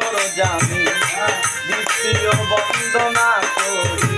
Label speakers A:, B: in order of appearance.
A: সরজামি জামি হ্যাঁ, দ্বিতীয় বন্দনা করি।